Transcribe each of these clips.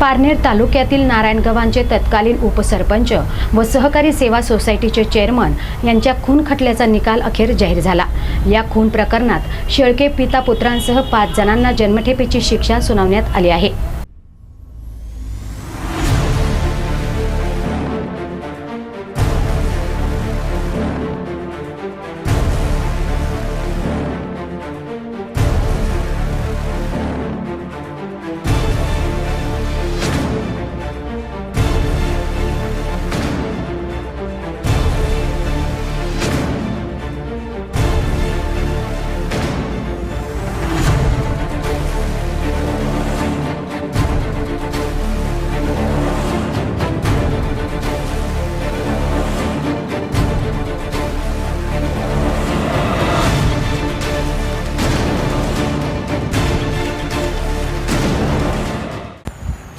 पारनेर तालुक्यातील नारायणगव्हाणचे तत्कालीन उपसरपंच व सहकारी सेवा सोसायटीचे चेअरमन यांच्या खून खटल्याचा निकाल अखेर जाहीर झाला. या खून प्रकरणात शेळके पिता पुत्रांसह पाच जणांना जन्मठेपेची शिक्षा सुनावण्यात आली आहे.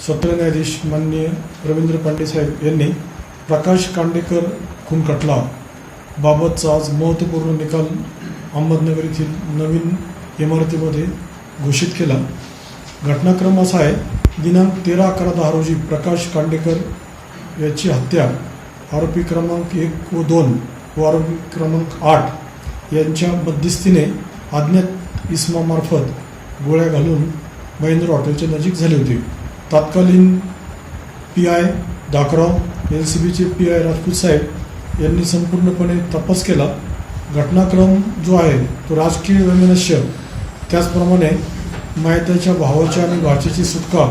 सत्र न्यायाधीश माननीय रवींद्र पांडेसाहेब यांनी प्रकाश कांडेकर खून खटला बाबतचा आज महत्त्वपूर्ण निकाल अहमदनगर येथील नवीन इमारतीमध्ये घोषित केला. घटनाक्रम असा आहे दिनांक तेरा अकरा दहा रोजी प्रकाश कांडेकर याची हत्या आरोपी क्रमांक एक व दोन व आरोपी क्रमांक आठ यांच्या मध्यस्थीने अज्ञात इस्मामार्फत गोळ्या घालून महेंद्र हॉटेलच्या नजीक झाली होती. तत्कालीन पी आय दाखराव एल सी बीचे पी आय राजपूत साहेब यांनी संपूर्णपणे तपास केला. घटनाक्रम जो आहे तो राजकीय वैमनस्य. त्याचप्रमाणे मायताच्या भावाच्या आणि भाचीची सुटका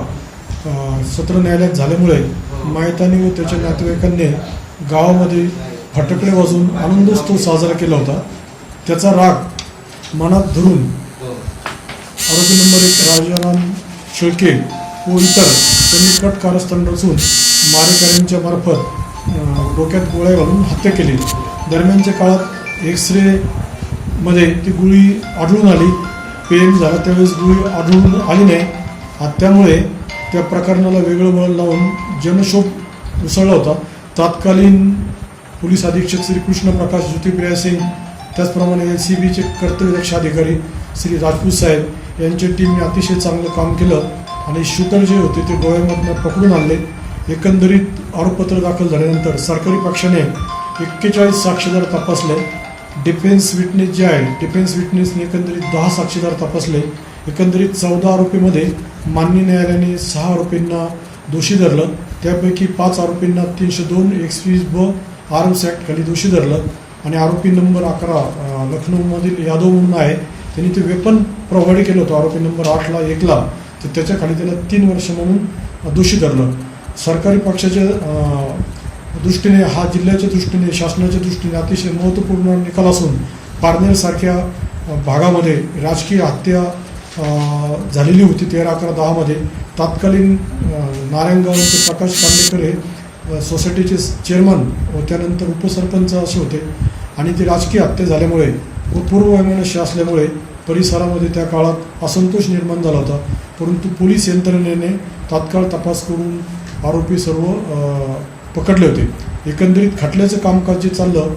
सत्र न्यायालयात झाल्यामुळे मायतानी व त्याच्या नातेवाईकांनी गावामध्ये फटकडे वाजवून आनंदोत्सव साजरा केला होता. त्याचा राग मनात धरून आरोपी नंबर एक राजाराम शेळके व इतर त्यांनी कट कारस्थान रचून मारेकऱ्यांच्या मार्फत डोक्यात गोळ्या घालून हत्या केली. दरम्यानच्या काळात एक्स रेमध्ये ती गुळी आढळून आली. पेन झाला. त्यावेळेस गुळी आढळून आली नाही. हत्यामुळे त्यामुळे त्या प्रकरणाला वेगळं वळण लावून जनशोक उसळला होता. तात्कालीन पोलीस अधीक्षक श्री कृष्ण प्रकाश ज्योतिप्रिया सिंग त्याचप्रमाणे एन सी बीचे कर्तव्यदक्ष अधिकारी श्री राजपूत साहेब यांच्या टीमने अतिशय चांगलं काम केलं. आणि शूटर जे होते ते गोव्यामधनं पकडून आणले. एकंदरीत आरोपपत्र दाखल झाल्यानंतर सरकारी पक्षाने एक्केचाळीस साक्षीदार तपासले. डिफेन्स विटनेस जे आहे डिफेन्स विटनेसने एकंदरीत दहा साक्षीदार तपासले. एकंदरीत चौदा आरोपीमध्ये मान्य न्यायालयाने सहा आरोपींना दोषी धरलं. त्यापैकी पाच आरोपींना तीनशे दोन एक्सवीस ब आर्म्स ॲक्टखाली दोषी धरलं. आणि आरोपी नंबर अकरा लखनौमधील यादव म्हणून आहे. त्यांनी ते वेपन प्रोव्हाइड केलं होतं. आरोपी नंबर आठला एकला. तर त्याच्याखाली त्याला तीन वर्ष म्हणून दोषी धरलं. सरकारी पक्षाच्या दृष्टीने हा जिल्ह्याच्या दृष्टीने शासनाच्या दृष्टीने अतिशय महत्त्वपूर्ण निकाल असून पारनेरसारख्या भागामध्ये राजकीय हत्या झालेली होती तेरा अकरा दहामध्ये तात्कालीन नारायणगावचे प्रकाश कांडेकर हे सोसायटीचे चेअरमन व त्यानंतर उपसरपंच असे होते. आणि ती राजकीय हत्या झाल्यामुळे व पूर्व असल्यामुळे परिसरामध्ये त्या काळात असंतोष निर्माण झाला होता. परंतु पोलीस यंत्रणेने तात्काळ तपास करून आरोपी सर्व पकडले होते. एकंदरीत खटल्याचं कामकाज जे चाललं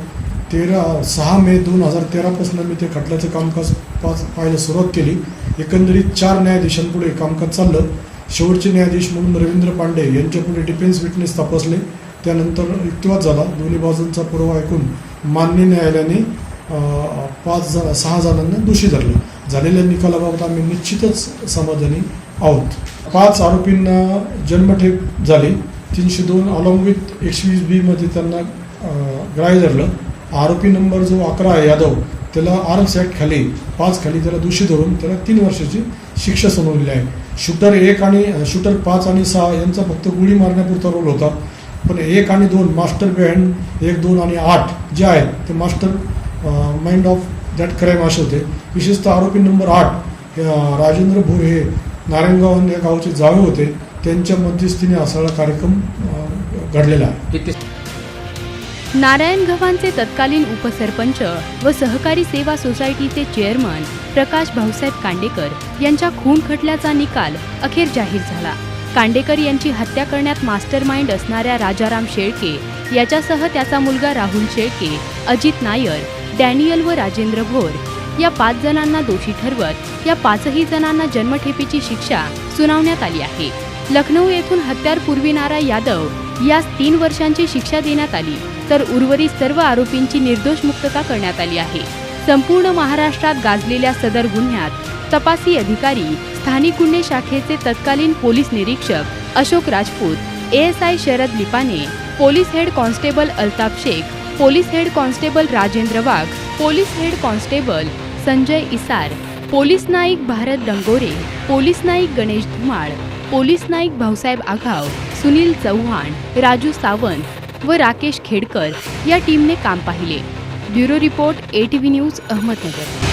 तेरा सहा मे दोन हजार तेरापासून मी ते खटल्याचं कामकाज पाच पाहायला सुरुवात केली. एकंदरीत चार न्यायाधीशांपुढे कामकाज चाललं. शेवटचे न्यायाधीश म्हणून रवींद्र पांडे यांच्यापुढे डिफेन्स विटनेस तपासले. त्यानंतर युक्तिवाद झाला. दोन्ही बाजूंचा पुरावा ऐकून मान्य न्यायालयाने पाच जण सहा जणांना दोषी धरले. झालेल्या निकालाबाबत आम्ही निश्चितच समाधानी आहोत. पाच आरोपींना जन्मठेप झाली. तीनशे दोन अलॉंग विथ एकशे बीमध्ये त्यांना ग्राह्य धरलं. आरोपी नंबर जो अकरा आहे यादव त्याला आर्म्स ॲक्ट खाली पाच खाली त्याला दोषी धरून त्याला तीन वर्षाची शिक्षा सुनावलेली आहे. शूटर एक आणि शूटर पाच आणि सहा यांचा फक्त गोळी मारण्यापुरता रोल होता. पण एक आणि दोन मास्टर बँड एक दोन आणि आठ जे आहेत ते master mind of that crime असे होते. विशेषतः आरोपी नंबर आठ राजेंद्र भोर हे नारायणगाव या गावचे जावे होते. त्यांच्या मध्यस्थीने सगळा कार्यक्रम घडलेला आहे. नारायण गव्हाणचे तत्कालीन उपसरपंच व सहकारी सेवा सोसायटीचे चेअरमन प्रकाश भाऊसाहेब कांडेकर यांच्या खून खटल्याचा निकाल अखेर जाहीर झाला. कांडेकर यांची हत्या करण्यात मास्टर माइंड असणाऱ्या राजाराम शेळके याच्यासह त्याचा मुलगा राहुल शेळके अजित नायर डॅनियल व राजेंद्र भोर या पाच जणांना दोषी ठरवत या पाचही जणांना जन्मठेपेची शिक्षा सुनावण्यात आली आहे. लखनौ येथून हत्यार पुरविणारा यादव यास तीन वर्षांची शिक्षा देण्यात आली तर उर्वरित सर्व आरोपींची निर्दोष मुक्तता करण्यात आली आहे. संपूर्ण महाराष्ट्रात गाजलेल्या सदर गुन्ह्यात तपासी अधिकारी स्थानिक गुन्हे शाखेचे तत्कालीन पोलीस निरीक्षक Ashok Rajput ASI Sharad Lipane police head constable Altaf Shaikh police head constable Rajendra Wagh police head constable Sanjay Isar police naik Bharat Dangore police naik Ganesh Dhumal police naik Bhausaheb Aghav Sunil Chavan Raju Sawant व राकेश खेडकर या टीमने काम पाहिले. Bureau report A T V news Ahmednagar.